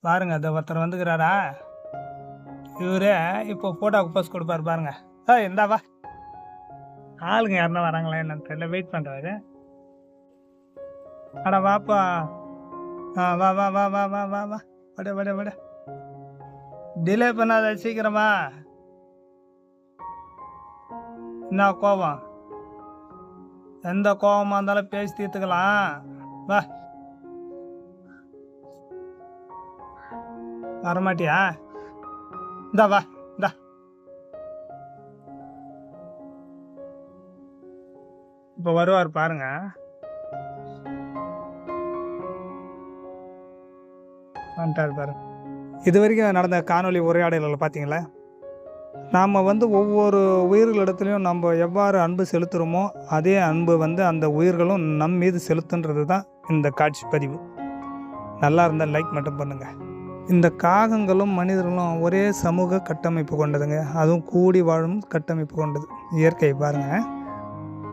பாருங்க அதை ஒருத்தர் வந்துக்கிறாரா? இவரே இப்போ ஃபோட்டோவுக்கு போஸ்ட் கொடுப்பாரு பாருங்க. ஆ இந்தாவா ஆளுங்க யாருன்னா வராங்களா என்னன்னு தெரியல. வெயிட் பண்ணுறாரு அட வாப்பா. ஆ வா வா வா வா வா வா வா. வட வட வட. டிலே பண்ணாத சீக்கிரமா. என்ன கோபம்? எந்த கோபமாக இருந்தாலும் பேசி தீர்த்துக்கலாம். வா. வரமாட்டியா? இந்தா வா இந்தா. இப்போ வருவார் பாருங்க. வந்துட்டார் பாருங்க. இது வரைக்கும் நடந்த காணொளி உரையாடல்கள் பார்த்தீங்களா நாம் வந்து ஒவ்வொரு உயிர்களிடத்துலையும் நம்ம எவ்வாறு அன்பு செலுத்துகிறோமோ அதே அன்பு வந்து அந்த உயிர்களும் நம் மீது செலுத்துன்றது தான் இந்த காட்சி பதிவு. நல்லா இருந்தால் லைக் மட்டும் பண்ணுங்கள் இந்த காகங்களும் மனிதர்களும் ஒரே சமூக கட்டமைப்பு கொண்டதுங்க. அதுவும் கூடி வாழும் கட்டமைப்பு கொண்டது. இயற்கை பாருங்கள்